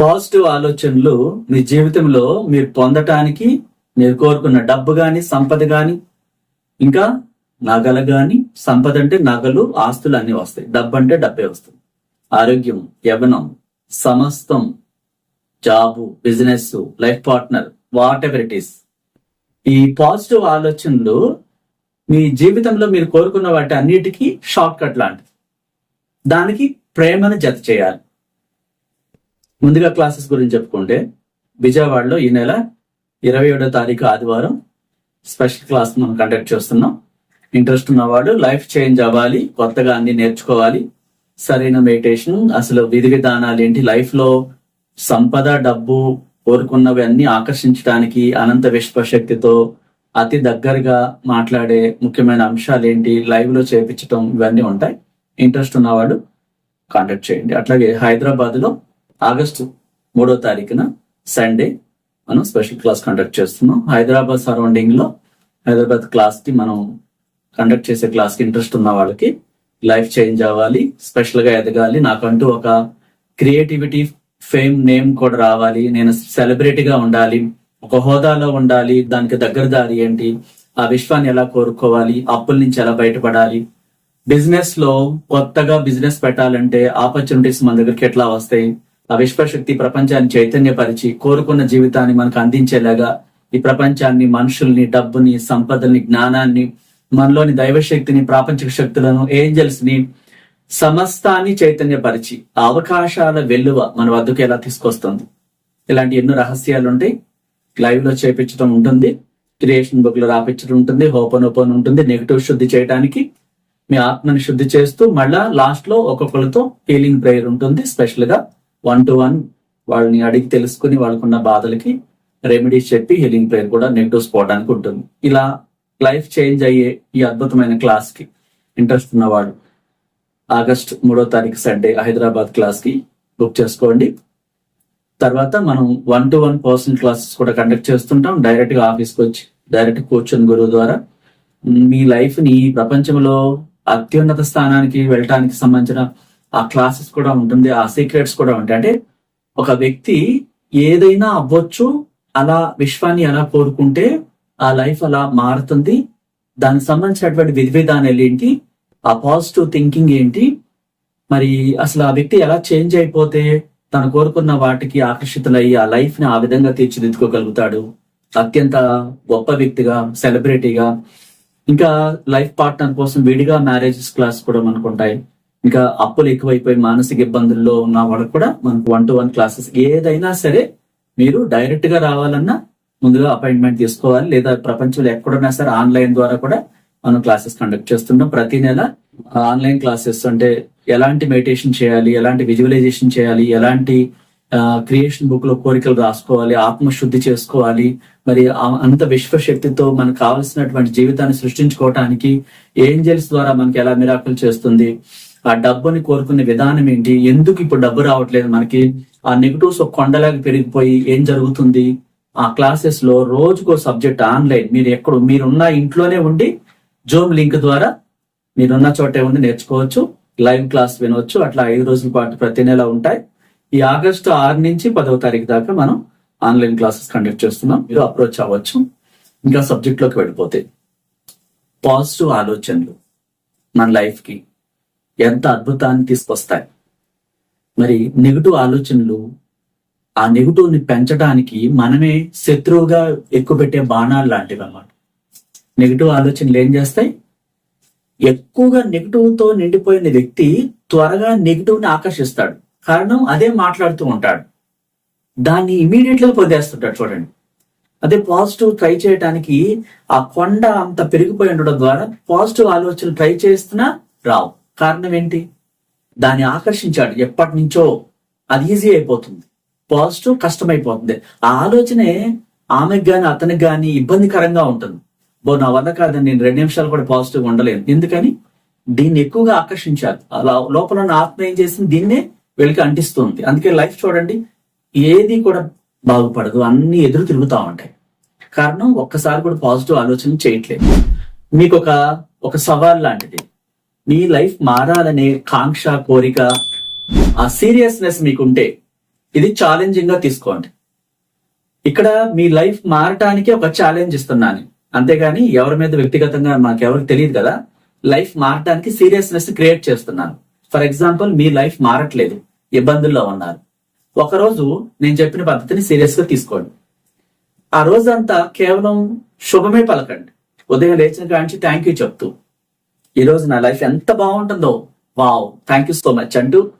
Positive ఆలోచనలు మీ జీవితంలో మీరు పొందటానికి మీరు కోరుకున్న డబ్బు కానీ సంపద కానీ ఇంకా నగలు కానీ సంపద అంటే నగలు ఆస్తులు అన్నీ వస్తాయి. డబ్బు అంటే డబ్బే వస్తుంది. ఆరోగ్యం యవనం సమస్తం job business life partner whatever it is ఈ పాజిటివ్ ఆలోచనలు మీ జీవితంలో మీరు కోరుకున్న వాటి అన్నిటికీ షార్ట్ కట్ లాంటిది. దానికి ప్రేమను జత చేయాలి. ముందుగా క్లాసెస్ గురించి చెప్పుకుంటే విజయవాడలో ఈ నెల ఇరవై ఏడో తారీఖు ఆదివారం స్పెషల్ క్లాస్ మనం కండక్ట్ చేస్తున్నాం. ఇంట్రెస్ట్ ఉన్నవాడు లైఫ్ చేంజ్ అవ్వాలి కొత్తగా అన్ని నేర్చుకోవాలి. సరైన మెడిటేషన్ అసలు విధి విధానాలు ఏంటి లైఫ్లో సంపద డబ్బు కోరుకున్నవి అన్ని ఆకర్షించడానికి అనంత విశ్వశక్తితో అతి దగ్గరగా మాట్లాడే ముఖ్యమైన అంశాలు ఏంటి లైవ్లో చేపించటం ఇవన్నీ ఉంటాయి. ఇంట్రెస్ట్ ఉన్నవాడు కాంటాక్ట్ చేయండి. అట్లాగే హైదరాబాద్లో ఆగస్టు మూడో తారీఖున సండే మనం స్పెషల్ క్లాస్ కండక్ట్ చేస్తున్నాం. హైదరాబాద్ సరౌండింగ్లో హైదరాబాద్ క్లాస్కి మనం కండక్ట్ చేసే క్లాస్కి ఇంట్రెస్ట్ ఉన్న వాళ్ళకి లైఫ్ చేంజ్ అవ్వాలి స్పెషల్గా ఎదగాలి. నాకంటూ ఒక క్రియేటివిటీ ఫేమ్ నేమ్ కూడా రావాలి. నేను సెలబ్రిటీగా ఉండాలి ఒక హోదాలో ఉండాలి దానికి దగ్గర దారి ఏంటి ఆ విశ్వాన్ని ఎలా కోరుకోవాలి అప్పుల నుంచి ఎలా బయటపడాలి. బిజినెస్లో కొత్తగా బిజినెస్ పెట్టాలంటే ఆపర్చునిటీస్ మన దగ్గరికి ఎట్లా వస్తాయి? ఆ విశ్వశక్తి ప్రపంచాన్ని చైతన్యపరిచి కోరుకున్న జీవితాన్ని మనకు అందించేలాగా ఈ ప్రపంచాన్ని మనుషుల్ని డబ్బుని సంపదల్ని జ్ఞానాన్ని మనలోని దైవశక్తిని ప్రాపంచిక శక్తులను ఏంజల్స్ని సమస్తాన్ని చైతన్యపరిచి అవకాశాల వెల్లువ మన వద్దకు ఎలా తీసుకొస్తుంది? ఇలాంటి ఎన్నో రహస్యాలు ఉంటాయి లైవ్లో చేపించడం ఉంటుంది. క్రియేషన్ బుక్లో రాపించడం ఉంటుంది. ఓపెన్ ఓపెన్ ఉంటుంది. నెగిటివ్ శుద్ధి చేయడానికి మీ ఆత్మని శుద్ధి చేస్తూ మళ్ళా లాస్ట్లో ఒక్కొక్కరితో హీలింగ్ ప్రేయర్ ఉంటుంది. స్పెషల్గా వన్ టు వన్ వాళ్ళని అడిగి తెలుసుకుని వాళ్ళకున్న బాధలకి రెమెడీస్ చెప్పి హీలింగ్ ప్రేయర్ కూడా నెగిటివ్స్ పోవడానికి ఉంటుంది. ఇలా లైఫ్ చేంజ్ అయ్యే ఈ అద్భుతమైన క్లాస్కి ఇంట్రెస్ట్ ఉన్నవాడు ఆగస్ట్ మూడో తారీఖు సండే హైదరాబాద్ క్లాస్కి బుక్ చేసుకోండి. తర్వాత మనం one to one personal classes కూడా కండక్ట్ చేస్తుంటాం. డైరెక్ట్గా ఆఫీస్కి వచ్చి డైరెక్ట్ కూర్చొని గురువు ద్వారా. మీ లైఫ్ని ప్రపంచంలో అత్యున్నత స్థానానికి వెళ్ళటానికి సంబంధించిన ఆ క్లాసెస్ కూడా ఉంటుంది ఆ సీక్రెట్స్ కూడా ఉంటాయి. అంటే ఒక వ్యక్తి ఏదైనా అవ్వచ్చు అలా విశ్వాన్ని ఎలా కోరుకుంటే ఆ లైఫ్ అలా మారుతుంది. దానికి సంబంధించినటువంటి విధి విధానాలు ఏంటి? ఆ పాజిటివ్ థింకింగ్ ఏంటి? మరి అసలు ఆ వ్యక్తి ఎలా చేంజ్ అయిపోతే తను కోరుకున్న వాటికి ఆకర్షితులయ్యి ఆ లైఫ్ని ఆ విధంగా తీర్చిదిద్దుకోగలుగుతాడు? అత్యంత గొప్ప వ్యక్తిగా సెలబ్రిటీగా ఇంకా లైఫ్ పార్ట్నర్ కోసం విడిగా మ్యారేజెస్ క్లాస్ కూడా మనకు ఉంటాయి ఇంకా అప్పులు ఎక్కువైపోయి మానసిక ఇబ్బందుల్లో ఉన్న వాళ్ళకు కూడా మనకు వన్ టు వన్ క్లాసెస్ ఏదైనా సరే మీరు డైరెక్ట్గా రావాలన్నా ముందుగా అపాయింట్మెంట్ తీసుకోవాలి. లేదా ప్రపంచంలో ఎక్కడున్నా సరే ఆన్లైన్ ద్వారా కూడా మనం క్లాసెస్ కండక్ట్ చేస్తున్నాం ప్రతి నెల ఆన్లైన్ క్లాసెస్ అంటే ఎలాంటి మెడిటేషన్ చేయాలి ఎలాంటి విజువలైజేషన్ చేయాలి ఎలాంటి క్రియేషన్ బుక్లో కోరికలు రాసుకోవాలి ఆత్మశుద్ధి చేసుకోవాలి. మరి అంత విశ్వశక్తితో మనకు కావలసినటువంటి జీవితాన్ని సృష్టించుకోవటానికి ఏంజల్స్ ద్వారా మనకి ఎలా మిరాకులు చేస్తుంది? ఆ డబ్బుని కోరుకునే విధానం ఏంటి? ఎందుకు ఇప్పుడు డబ్బు రావట్లేదు మనకి? ఆ నెగిటివ్స్ ఒక కొండలాగా పెరిగిపోయి ఏం జరుగుతుంది? ఆ క్లాసెస్లో రోజుకో సబ్జెక్ట్ ఆన్లైన్. మీరు ఎక్కడ మీరున్న ఇంట్లోనే ఉండి జూమ్ లింక్ ద్వారా మీరున్న చోటే ఉండి నేర్చుకోవచ్చు లైవ్ క్లాస్ వినవచ్చు. అట్లా ఐదు రోజుల పాటు ప్రతి నెల ఉంటాయి. ఈ ఆగస్టు ఆరు నుంచి పదవ తారీఖు దాకా మనం ఆన్లైన్ క్లాసెస్ కండక్ట్ చేస్తున్నాం. మీరు అప్రోచ్ అవ్వచ్చు. ఇంకా సబ్జెక్ట్లోకి వెళ్ళిపోతే పాజిటివ్ ఆలోచనలు మన లైఫ్కి ఎంత అద్భుతాన్ని తీసుకొస్తాయి. మరి నెగిటివ్ ఆలోచనలు ఆ నెగిటివ్ని పెంచడానికి మనమే శత్రువుగా ఎక్కువ పెట్టే బాణాలు లాంటివి అన్నమాట నెగిటివ్ ఆలోచనలు ఏం చేస్తాయి? ఎక్కువగా నెగిటివ్తో నిండిపోయిన వ్యక్తి త్వరగా నెగిటివ్ని ఆకర్షిస్తాడు. కారణం అదే మాట్లాడుతూ ఉంటాడు. దాన్ని ఇమీడియట్ పొందేస్తుంటాడు చూడండి. అదే పాజిటివ్ ట్రై చేయడానికి ఆ కొండ అంత పెరిగిపోయి ఉండడం ద్వారా పాజిటివ్ ఆలోచనలు ట్రై చేస్తున్నా రావు. కారణం ఏంటి దాన్ని ఆకర్షించాడు. ఎప్పటి నుంచో అది ఈజీ అయిపోతుంది. పాజిటివ్ కష్టమైపోతుంది. ఆ ఆలోచనే ఆమెకు కానీ అతనికి కానీ ఇబ్బందికరంగా ఉంటుంది. బో నా వల్ల కాదని నేను రెండు నిమిషాలు కూడా పాజిటివ్ ఉండలేను. ఎందుకని? దీన్ని ఎక్కువగా ఆకర్షించాలి. అలా లోపల ఉన్న ఆత్మ ఏం చేసింది? దీన్నే వెళ్ళి అంటిస్తుంది. అందుకే లైఫ్ చూడండి ఏది కూడా బాగుపడదు. అన్ని ఎదురు తిరుగుతూ ఉంటాయి. కారణం ఒక్కసారి కూడా పాజిటివ్ ఆలోచన చేయట్లేదు. మీకు ఒక ఒక సవాల్ లాంటిది. మీ లైఫ్ మారాలనే కాంక్ష కోరిక ఆ సీరియస్నెస్ మీకుంటే ఇది ఛాలెంజింగ్గా తీసుకోండి. ఇక్కడ మీ లైఫ్ మారటానికి ఒక ఛాలెంజ్ ఇస్తున్నాను. అంతేగాని ఎవరి మీద వ్యక్తిగతంగా మాకెవరికి తెలియదు కదా లైఫ్ మారటానికి సీరియస్నెస్ క్రియేట్ చేస్తున్నాను. ఫర్ ఎగ్జాంపుల్ మీ లైఫ్ మారట్లేదు ఇబ్బందుల్లో ఉన్నారు. ఒకరోజు నేను చెప్పిన పద్ధతిని సీరియస్గా తీసుకోండి. ఆ రోజంతా కేవలం శుభమే పలకండి. ఉదయం లేచిన కాంచి థ్యాంక్ యూ చెప్తూ ఈ రోజు నా లైఫ్ ఎంత బాగుంటుందో. Wow thank you so much అంటూ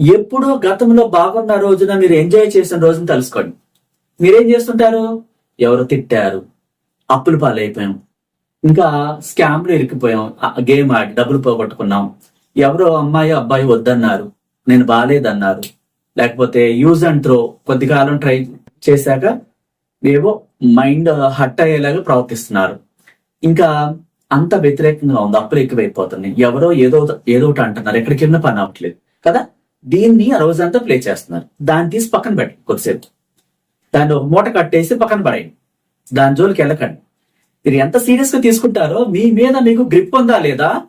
ఎప్పుడో గతంలో బాగున్న రోజున మీరు ఎంజాయ్ చేసిన రోజున తెలుసుకోండి. మీరేం చేస్తుంటారు? ఎవరు తిట్టారు. అప్పులు పాలైపోయాం. ఇంకా స్కామ్లు ఇరికిపోయాం. గేమ్ ఆడి డబ్బులు పోగొట్టుకున్నాం. ఎవరో అమ్మాయి అబ్బాయి వద్దన్నారు. నేను బాగాలేదన్నారు లేకపోతే యూజ్ అండ్ త్రో కొద్ది కాలం ట్రై చేశాక ఏవో మైండ్ హట్ అయ్యేలాగా ప్రవర్తిస్తున్నారు. ఇంకా అంత వ్యతిరేకంగా ఉంది అప్పులు ఎక్కువైపోతుంది ఎవరో ఏదో ఏదో ఒకటి అంటున్నారు. ఎక్కడికి వెళ్ళినా పని అవ్వట్లేదు. కదా? దీన్ని ఆ రోజంతా ప్లే చేస్తున్నారు. దాన్ని తీసి పక్కన పెట్టి కొద్దిసేపు. దాన్ని ఒక మూట కట్టేసి పక్కన పడేయండి. దాని జోలికి వెళ్ళకండి. మీరు ఎంత సీరియస్గా తీసుకుంటారో మీ మీద మీకు గ్రిప్ ఉందా లేదా?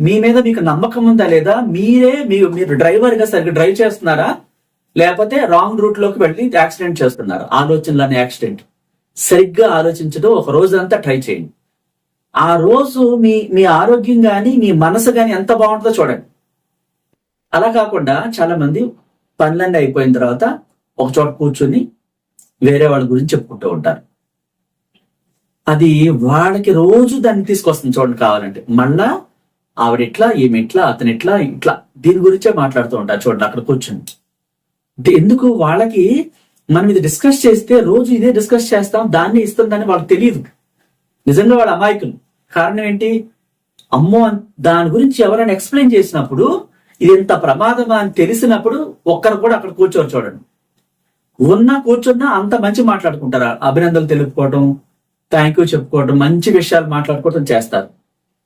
మీ మీద మీకు నమ్మకం ఉందా లేదా? మీరే మీరు మీరు డ్రైవర్గా సరిగ్గా డ్రైవ్ చేస్తున్నారా? లేకపోతే రాంగ్ రూట్లోకి వెళ్ళి యాక్సిడెంట్ చేస్తున్నారు? ఆలోచనలని యాక్సిడెంట్ సరిగ్గా ఆలోచించడం ఒక రోజంతా ట్రై చేయండి. ఆ రోజు మీ మీ ఆరోగ్యం కానీ మీ మనసు కానీ ఎంత బాగుంటుందో చూడండి. అలా కాకుండా చాలా మంది పనులన్నీ అయిపోయిన తర్వాత ఒక చోట కూర్చుని వేరే వాళ్ళ గురించి చెప్పుకుంటూ ఉంటారు. అది వాళ్ళకి రోజు దాన్ని తీసుకొస్తుంది చూడండి కావాలంటే. మళ్ళా ఆవిడ ఇట్లా ఈమె ఇట్లా అతను ఇట్లా ఇట్లా. దీని గురించే మాట్లాడుతూ ఉంటారు చూడండి అక్కడ కూర్చుని. ఎందుకు వాళ్ళకి మనం ఇది డిస్కస్ చేస్తే రోజు ఇదే డిస్కస్ చేస్తాం దాన్ని ఇస్తుందని వాళ్ళకి తెలియదు. నిజంగా వాళ్ళ అమాయకులు. కారణం ఏంటి? అమ్మో దాని గురించి ఎవరైనా ఎక్స్ప్లెయిన్ చేసినప్పుడు ఇది ఎంత ప్రమాదమా అని తెలిసినప్పుడు ఒక్కరు కూడా అక్కడ కూర్చొని చూడండి ఉన్నా కూర్చున్నా అంత మంచి మాట్లాడుకుంటారు. అభినందనలు తెలుపుకోవడం థ్యాంక్ యూ చెప్పుకోవడం మంచి విషయాలు మాట్లాడుకోవడం చేస్తారు.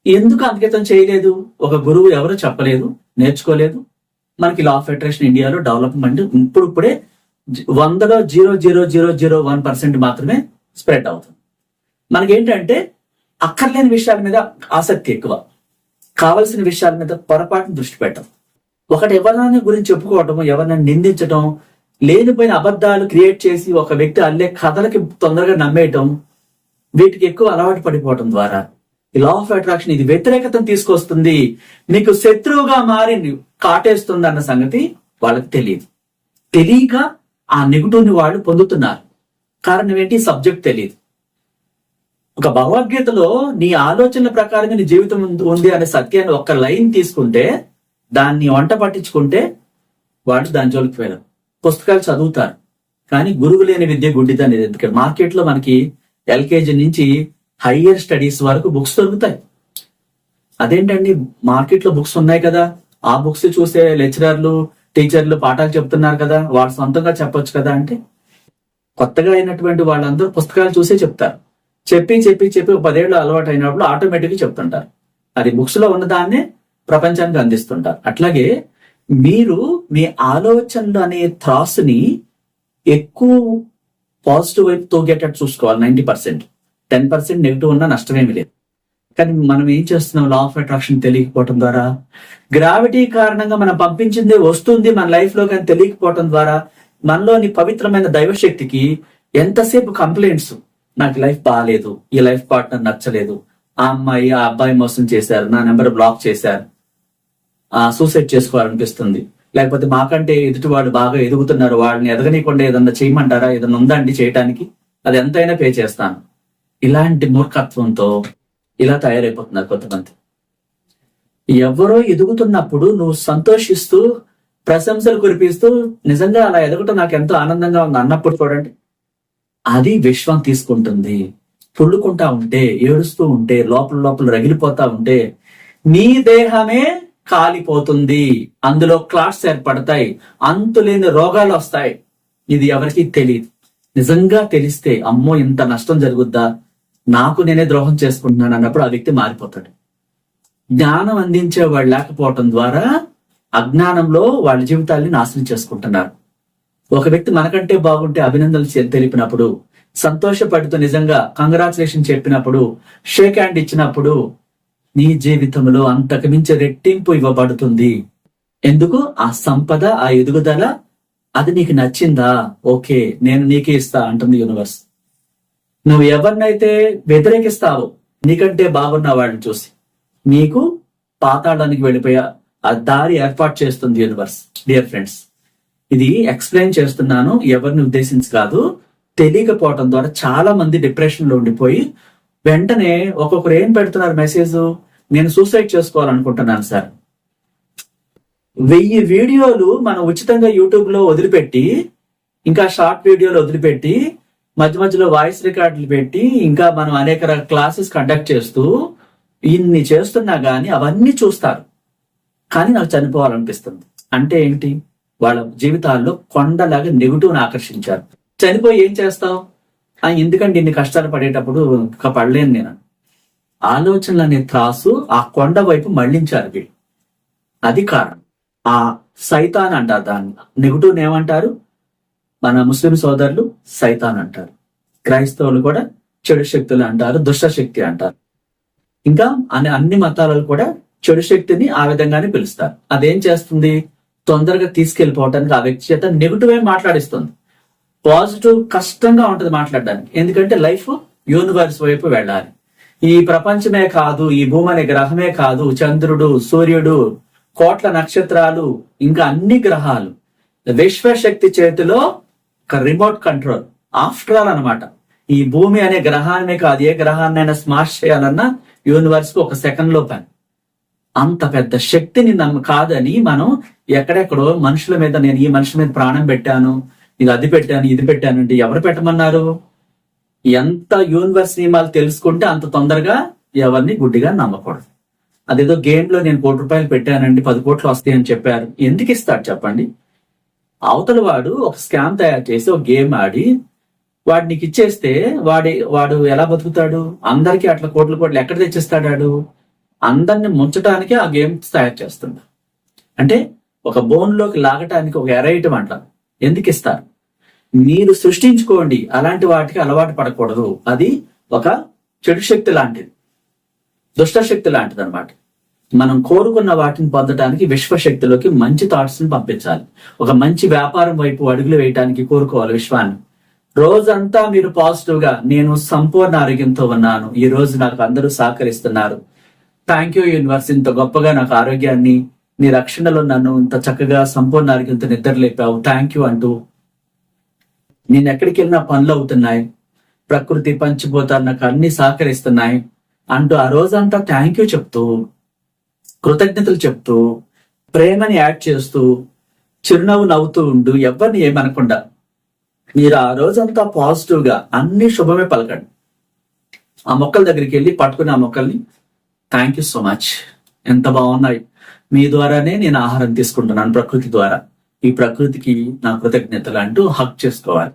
ఎందుకు అంకితం చేయలేదు? ఒక గురువు ఎవరు చెప్పలేదు నేర్చుకోలేదు. మనకి లా ఆఫ్ అట్రాక్షన్ ఇండియాలో డెవలప్మెంట్ ఇప్పుడు ఇప్పుడే వందలో zero zero zero zero one percent మాత్రమే స్ప్రెడ్ అవుతుంది. మనకేంటంటే అక్కర్లేని విషయాల మీద ఆసక్తి ఎక్కువ. కావలసిన విషయాల మీద పొరపాటును దృష్టి పెట్టడం ఒకటి ఎవరిని గురించి చెప్పుకోవటం ఎవరినైనా నిందించడం లేనిపోయిన అబద్ధాలు క్రియేట్ చేసి ఒక వ్యక్తి అల్లే కథలకి తొందరగా నమ్మేయటం వీటికి ఎక్కువ అలవాటు పడిపోవటం ద్వారా. ఈ లా ఆఫ్ అట్రాక్షన్ ఇది వ్యతిరేకతను తీసుకొస్తుంది. నీకు శత్రువుగా మారి కాటేస్తుంది అన్న సంగతి వాళ్ళకి తెలియదు. తెలియక ఆ నెగిటివ్ని వాళ్ళు పొందుతున్నారు. కారణం ఏంటి? సబ్జెక్ట్ తెలియదు. ఒక భగవద్గీతలో నీ ఆలోచనల ప్రకారంగా నీ జీవితం ఉంది- అనే సత్యాన్ని ఒక్క లైన్ తీసుకుంటే దాన్ని వంట పట్టించుకుంటే వాడు దాని జోలికి వెళ్ళరు పుస్తకాలు చదువుతారు. కానీ గురువు లేని విద్య గుడ్డిదని ఎందుకంటే మార్కెట్లో మనకి ఎల్కేజీ నుంచి హయ్యర్ స్టడీస్ వరకు బుక్స్ దొరుకుతాయి. అదేంటండి? మార్కెట్లో బుక్స్ ఉన్నాయి కదా. ఆ బుక్స్ చూసే లెక్చరర్లు టీచర్లు పాఠాలు చెప్తున్నారు కదా. వాళ్ళు సొంతంగా చెప్పొచ్చు కదా అంటే. కొత్తగా అయినటువంటి వాళ్ళందరూ పుస్తకాలు చూసే చెప్తారు. చెప్పి చెప్పి చెప్పి పదేళ్ళు అలవాటు అయినప్పుడు ఆటోమేటిక్గా చెప్తుంటారు. అది బుక్స్లో ఉన్న దాన్నే ప్రపంచానికి అందిస్తుంటారు. అట్లాగే మీరు మీ ఆలోచనలు అనే థ్రాస్ ఎక్కువ పాజిటివ్ వైపు తోగేటట్టు చూసుకోవాలి ninety percent ten percent negative ఉన్నా నష్టమేమి లేదు. కానీ మనం ఏం చేస్తున్నాం? లా ఆఫ్ అట్రాక్షన్ తెలియకపోవటం ద్వారా గ్రావిటీ కారణంగా మనం పంపించింది వస్తుంది మన లైఫ్లో కానీ తెలియకపోవటం ద్వారా మనలోని పవిత్రమైన దైవశక్తికి ఎంతసేపు కంప్లైంట్స్ నాకు లైఫ్ బాగాలేదు ఈ లైఫ్ పార్ట్నర్ నచ్చలేదు. ఆ అమ్మాయి ఆ అబ్బాయి మోసం చేశారు నా నెంబర్ బ్లాక్ చేశారు. ఆ సూసైడ్ చేసుకోవాలనిపిస్తుంది. లేకపోతే మాకంటే ఎదుటి వాడు బాగా ఎదుగుతున్నారు వాళ్ళని ఎదగనీయకుండా ఏదన్నా చేయమంటారా ఏదన్నా ఉందండి చేయటానికి? అది ఎంతైనా పే చేస్తాను. ఇలాంటి మూర్ఖత్వంతో ఇలా తయారైపోతున్నారు కొంతమంది. ఎవరో ఎదుగుతున్నప్పుడు నువ్వు సంతోషిస్తూ ప్రశంసలు కురిపిస్తూ నిజంగా అలా ఎదగటం నాకు ఎంతో ఆనందంగా ఉంది అన్నప్పుడు చూడండి. అది విశ్వం తీసుకుంటుంది. పుల్లుకుంటా ఉంటే ఏడుస్తూ ఉంటే లోపల లోపల రగిలిపోతా ఉంటే నీ దేహమే కాలిపోతుంది. అందులో క్లాట్స్ ఏర్పడతాయి. అంతులేని రోగాలు వస్తాయి. ఇది ఎవరికి తెలియదు నిజంగా తెలిస్తే అమ్మో ఇంత నష్టం జరుగుద్దా? నాకు నేనే ద్రోహం చేసుకుంటున్నాను అన్నప్పుడు ఆ వ్యక్తి మారిపోతాడు. జ్ఞానం అందించే వాళ్ళు లేకపోవటం ద్వారా అజ్ఞానంలో వాళ్ళ జీవితాల్ని నాశనం చేసుకుంటున్నారు. ఒక వ్యక్తి మనకంటే బాగుంటే అభినందనలు తెలిపినప్పుడు సంతోషపడుతూ నిజంగా కంగ్రాచులేషన్ చెప్పినప్పుడు షేక్ హ్యాండ్ ఇచ్చినప్పుడు నీ జీవితంలో అంతకు మించి రెట్టింపు ఇవ్వబడుతుంది. ఎందుకు? ఆ సంపద ఆ ఎదుగుదల అది నీకు నచ్చిందా? ఓకే నేను నీకే ఇస్తా అంటుంది యూనివర్స్ నువ్వు ఎవరినైతే వ్యతిరేకిస్తావో నీకంటే బాగున్న వాళ్ళని చూసి నీకు పాతాళానికి వెళ్ళిపోయా ఆ దారి ఏర్పాటు చేస్తుంది యూనివర్స్ డియర్ ఫ్రెండ్స్ ఇది ఎక్స్ప్లెయిన్ చేస్తున్నాను ఎవరిని ఉద్దేశించి కాదు. తెలియకపోవటం ద్వారా చాలా మంది డిప్రెషన్లో ఉండిపోయి వెంటనే ఒక్కొక్కరు ఏం పెడుతున్నారు మెసేజ్ నేను సూసైడ్ చేసుకోవాలనుకుంటున్నాను సార్. వెయ్యి వీడియోలు మనం ఉచితంగా యూట్యూబ్లో వదిలిపెట్టి ఇంకా షార్ట్ వీడియోలు వదిలిపెట్టి మధ్య మధ్యలో వాయిస్ రికార్డులు పెట్టి ఇంకా మనం అనేక రకాల క్లాసెస్ కండక్ట్ చేస్తూ ఇన్ని చేస్తున్నా గానీ అవన్నీ చూస్తారు. కానీ నాకు చనిపోవాలనిపిస్తుంది. అంటే ఏంటి? వాళ్ళ జీవితాల్లో కొండలాగా నెగిటివ్ ఆకర్షించారు. చనిపోయి ఏం చేస్తావు? ఆ, ఎందుకంటే ఇన్ని కష్టాలు పడేటప్పుడు ఇంకా పడలేను నేను ఆలోచనలు అనే త్రాసు ఆ కొండ వైపు మళ్ళించారు వీళ్ళు. అది కారణం. ఆ సైతాన్ అంటారు దాన్ని. నెగిటివ్ ఏమంటారు? మన ముస్లిం సోదరులు సైతాన్ అంటారు. క్రైస్తవులు కూడా చెడు శక్తులు అంటారు దుష్ట శక్తి అంటారు. ఇంకా అనే అన్ని మతాలలో కూడా చెడు శక్తిని ఆ విధంగానే పిలుస్తారు. అదేం చేస్తుంది? తొందరగా తీసుకెళ్ళిపోవటానికి ఆ వ్యక్తి చేత నెగిటివ్ మాట్లాడిస్తుంది? పాజిటివ్ కష్టంగా ఉంటుంది మాట్లాడడానికి. ఎందుకంటే లైఫ్ యూనివర్స్ వైపు వెళ్ళాలి. ఈ ప్రపంచమే కాదు ఈ భూమి అనే గ్రహమే కాదు చంద్రుడు సూర్యుడు కోట్ల నక్షత్రాలు ఇంకా అన్ని గ్రహాలు. విశ్వశక్తి చేతిలో ఒక రిమోట్ కంట్రోల్ ఆఫ్టర్ ఆల్ అన్నమాట. ఈ భూమి అనే గ్రహాన్నే కాదు ఏ గ్రహాన్నైనా స్మాష్ చేయాలన్నా యూనివర్స్కు ఒక సెకండ్లో పని అంత పెద్ద శక్తిని నమ్మ కాదని మనం ఎక్కడెక్కడో మనుషుల మీద నేను ఈ మనిషి మీద ప్రాణం పెట్టాను ఇది అది పెట్టాను ఇది పెట్టాను అంటే ఎవరు పెట్టమన్నారు? ఎంత యూనివర్స్ నియమాలు తెలుసుకుంటే అంత తొందరగా ఎవరిని గుడ్డిగా నమ్మకూడదు. అదేదో గేమ్లో నేను కోటి రూపాయలు పెట్టానండి పది కోట్లు వస్తాయని చెప్పారు. ఎందుకు ఇస్తాడు చెప్పండి? అవతల వాడు ఒక స్కామ్ తయారు చేసి ఒక గేమ్ ఆడి వాడు నీకు ఇచ్చేస్తే వాడి వాడు ఎలా బతుకుతాడు? అందరికీ అట్లా కోట్ల కోట్లు ఎక్కడ తెచ్చిస్తాడాడు? అందరిని ముంచడానికి ఆ గేమ్స్ తయారు చేస్తుంది. అంటే ఒక బోన్లోకి లాగటానికి ఒక ఎరైటం అంటారు. ఎందుకు ఇస్తారు? మీరు సృష్టించుకోండి. అలాంటి వాటికి అలవాటు పడకూడదు. అది ఒక చెడు శక్తి లాంటిది. దుష్ట శక్తి లాంటిది అనమాట మనం కోరుకున్న వాటిని పొందడానికి విశ్వశక్తిలోకి మంచి థాట్స్ని పంపించాలి. ఒక మంచి వ్యాపారం వైపు అడుగులు వేయడానికి కోరుకోవాలి విశ్వాన్ని. రోజంతా మీరు పాజిటివ్గా నేను సంపూర్ణ ఆరోగ్యంతో ఉన్నాను. ఈ రోజు నాకు అందరూ సహకరిస్తున్నారు. థ్యాంక్ యూ యూనివర్స్ ఇంత గొప్పగా నాకు ఆరోగ్యాన్ని నీ రక్షణలో నన్ను ఇంత చక్కగా సంపూర్ణ ఆరోగ్యంతో నిద్రలేపావు థ్యాంక్ యూ అంటూ. నేను ఎక్కడికి వెళ్ళినా పనులు అవుతున్నాయి. ప్రకృతి పంచిపోతారు నాకు అన్ని సహకరిస్తున్నాయి. అంటూ ఆ రోజంతా థ్యాంక్ యూ చెప్తూ కృతజ్ఞతలు చెప్తూ ప్రేమని యాడ్ చేస్తూ చిరునవ్వు నవ్వుతూ ఉండు. ఎవరిని ఏమనకుండా. మీరు ఆ రోజంతా పాజిటివ్గా అన్ని శుభమే పలకండి. ఆ మొక్కల దగ్గరికి వెళ్ళి పట్టుకుని ఆ మొక్కల్ని థ్యాంక్ యూ సో మచ్ ఎంత బాగున్నాయి. మీ ద్వారానే నేను ఆహారం తీసుకుంటున్నాను ప్రకృతి ద్వారా. ఈ ప్రకృతికి నా కృతజ్ఞతలు అంటూ హక్ చేసుకోవాలి.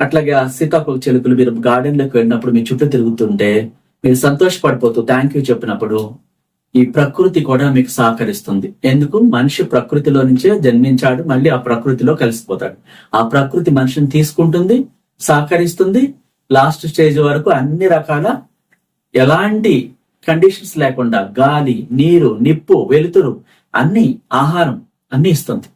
అట్లాగే ఆ సీతాకోక చిలుకలు మీరు గార్డెన్లోకి వెళ్ళినప్పుడు మీ చుట్టూ తిరుగుతుంటే మీరు సంతోషపడిపోతూ థ్యాంక్ యూ చెప్పినప్పుడు ఈ ప్రకృతి కూడా మీకు సహకరిస్తుంది. ఎందుకు? మనిషి ప్రకృతిలో నుంచే జన్మించాడు మళ్ళీ ఆ ప్రకృతిలో కలిసిపోతాడు. ఆ ప్రకృతి మనిషిని తీసుకుంటుంది సహకరిస్తుంది. లాస్ట్ స్టేజ్ వరకు అన్ని రకాల ఎలాంటి కండిషన్స్ లేకుండా గాలి నీరు నిప్పు వెలుతురు అన్ని ఆహారం అన్ని ఇస్తుంది.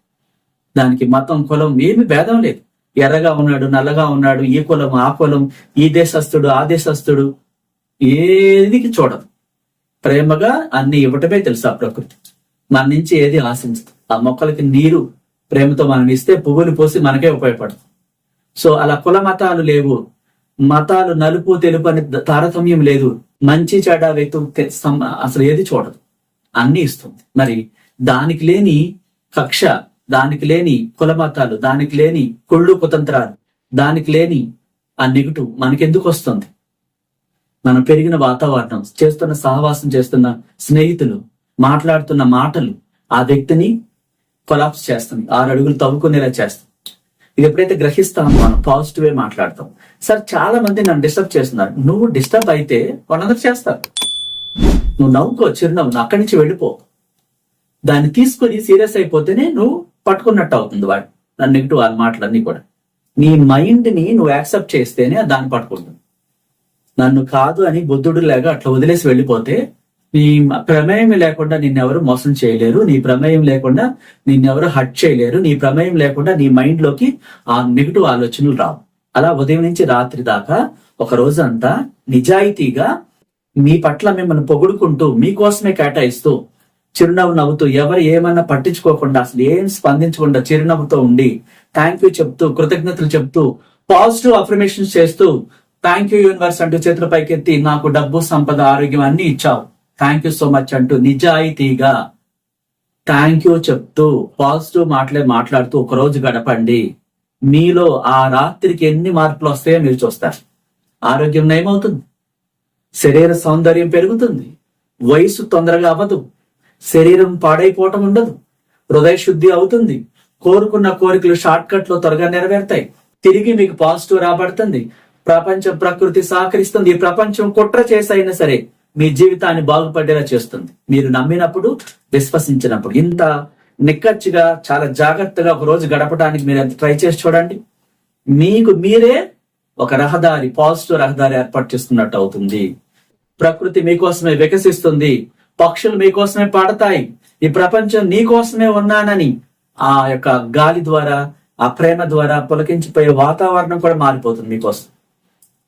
దానికి మతం కులం ఏమి భేదం లేదు. ఎర్రగా ఉన్నాడు నల్లగా ఉన్నాడు ఈ కులం ఆ కులం ఈ దేశస్థుడు ఆ దేశస్థుడు ఏదికి చూడదు. ప్రేమగా అన్ని ఇవ్వటమే తెలుసు ఆ ప్రకృతి. మన నుంచి ఏది ఆశించదు. ఆ మొక్కలకి నీరు ప్రేమతో మనం ఇస్తే పువ్వులు పోసి మనకే ఉపయోగపడుతుంది సో అలా కుల మతాలు లేవు. మతాలు నలుపు తెలుపు అని తారతమ్యం లేదు. మంచి చెడ వ్యక్తి అసలు ఏది చూడదు. అన్ని ఇస్తుంది. మరి దానికి లేని కక్ష దానికి లేని కుల మతాలు దానికి లేని కుళ్ళు కుతంత్రాలు దానికి లేని ఆ నెగిటివ్ మనకెందుకు వస్తుంది? మనం పెరిగిన వాతావరణం చేస్తున్న సహవాసం చేస్తున్న స్నేహితులు మాట్లాడుతున్న మాటలు ఆ వ్యక్తిని కొలాప్స్ చేస్తుంది ఆరు అడుగులు తవ్వుకునేలా చేస్తుంది ఇది ఎప్పుడైతే గ్రహిస్తామో మనం పాజిటివ్ మాట్లాడతాం. సార్ చాలా మంది నన్ను డిస్టర్బ్ చేస్తున్నారు. నువ్వు డిస్టర్బ్ అయితే వాళ్ళందరూ చేస్తారు. నువ్వు నవ్వుకో చిరునవ్వు నువ్వు అక్కడి నుంచి వెళ్ళిపో. దాన్ని తీసుకొని సీరియస్ అయిపోతేనే నువ్వు పట్టుకున్నట్టు అవుతుంది వాడు. నన్ను నెగిటివ్ వాళ్ళ మాటలన్నీ కూడా. నీ మైండ్ని నువ్వు యాక్సెప్ట్ చేస్తేనే అది దాన్ని పట్టుకుంటుంది. నన్ను కాదు అని బుద్ధుడు లేక అట్లా వదిలేసి వెళ్ళిపోతే నీ ప్రమేయం లేకుండా నిన్నెవరు మోసం చేయలేరు నీ ప్రమేయం లేకుండా నిన్నెవరు హట్ చేయలేరు నీ ప్రమేయం లేకుండా నీ మైండ్లోకి ఆ నెగిటివ్ ఆలోచనలు రావు. అలా ఉదయం నుంచి రాత్రి దాకా ఒక రోజంతా నిజాయితీగా మీ పట్ల మిమ్మల్ని పొగుడుకుంటూ మీకోసమే కేటాయిస్తూ చిరునవ్వు నవ్వుతూ ఎవరు ఏమన్నా పట్టించుకోకుండా అసలు ఏం స్పందించకుండా చిరునవ్వుతో ఉండి థ్యాంక్ యూ చెప్తూ కృతజ్ఞతలు చెప్తూ పాజిటివ్ అఫర్మేషన్స్ చేస్తూ థ్యాంక్ యూ యూనివర్స్ అంటూ చేతుల పైకెత్తి నాకు డబ్బు సంపద ఆరోగ్యం అన్ని ఇచ్చావు. థ్యాంక్ యూ సో మచ్ అంటూ నిజాయితీగా థ్యాంక్ యూ చెప్తూ పాజిటివ్ మాటలే మాట్లాడుతూ ఒక రోజు గడపండి. మీలో ఆ రాత్రికి ఎన్ని మార్పులు వస్తాయో మీరు చూస్తారు. ఆరోగ్యం నయమవుతుంది. శరీర సౌందర్యం పెరుగుతుంది. వయసు తొందరగా అవ్వదు. శరీరం పాడైపోవటం ఉండదు. హృదయ శుద్ధి అవుతుంది. కోరుకున్న కోరికలు షార్ట్ కట్లో త్వరగా నెరవేరుతాయి. తిరిగి మీకు పాజిటివ్ రాబడుతుంది. ప్రపంచం ప్రకృతి సహకరిస్తుంది. ఈ ప్రపంచం కుట్ర చేసైనా సరే మీ జీవితాన్ని బాగుపడేలా చేస్తుంది. మీరు నమ్మినప్పుడు విశ్వసించినప్పుడు. ఇంత నిక్కచ్చిగా చాలా జాగ్రత్తగా ఒక రోజు గడపడానికి మీరు ఎంత ట్రై చేసి చూడండి. మీకు మీరే ఒక రహదారి పాజిటివ్ రహదారి ఏర్పాటు చేస్తున్నట్టు అవుతుంది. ప్రకృతి మీకోసమే వికసిస్తుంది. పక్షులు మీకోసమే పాడతాయి. ఈ ప్రపంచం నీకోసమే ఉన్నానని ఆ యొక్క గాలి ద్వారా ఆ ప్రేమ ద్వారా పులకించిపోయే వాతావరణం కూడా మారిపోతుంది మీకోసం.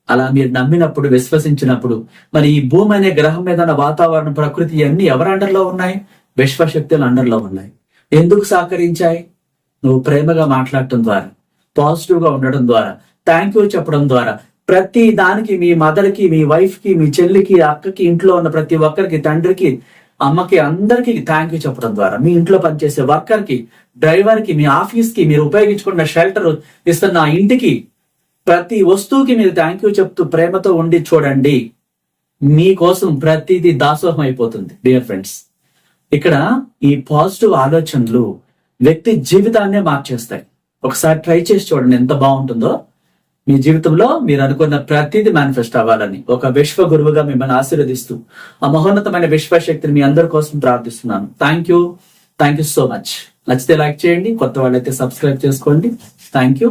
అలా మీరు నమ్మినప్పుడు విశ్వసించినప్పుడు మరి ఈ భూమి అనే గ్రహం మీద ఉన్న వాతావరణం ప్రకృతి అన్ని ఎవరి అండర్లో ఉన్నాయి? విశ్వశక్తుల అండర్లో ఉన్నాయి. ఎందుకు సహకరించాయి? నువ్వు ప్రేమగా మాట్లాడటం ద్వారా పాజిటివ్గా ఉండడం ద్వారా థ్యాంక్ యూ చెప్పడం ద్వారా ప్రతి దానికి మీ మదర్కి మీ వైఫ్కి మీ చెల్లికి అక్కకి ఇంట్లో ఉన్న ప్రతి ఒక్కరికి తండ్రికి అమ్మకి అందరికి థ్యాంక్ యూ చెప్పడం ద్వారా మీ ఇంట్లో పనిచేసే వర్కర్కి డ్రైవర్కి మీ ఆఫీస్కి మీరు ఉపయోగించుకున్న షెల్టర్ ఇస్తున్న ఇంటికి ప్రతి వస్తువుకి మీరు థ్యాంక్ యూ చెప్తూ ప్రేమతో ఉండి చూడండి. మీకోసం ప్రతిదీ దాసోహం అయిపోతుంది డియర్ ఫ్రెండ్స్ ఇక్కడ ఈ పాజిటివ్ ఆలోచనలు వ్యక్తి జీవితాన్నే మార్చేస్తాయి. ఒకసారి ట్రై చేసి చూడండి ఎంత బాగుంటుందో. మీ జీవితంలో మీరు అనుకున్న ప్రతిదీ మేనిఫెస్ట్ అవ్వాలని ఒక విశ్వ గురువుగా మిమ్మల్ని ఆశీర్వదిస్తూ ఆ మహోన్నతమైన విశ్వశక్తిని మీ అందరి కోసం ప్రార్థిస్తున్నాను. Thank you thank you so much నచ్చితే లైక్ చేయండి కొత్త వాళ్ళైతే సబ్స్క్రైబ్ చేసుకోండి. Thank you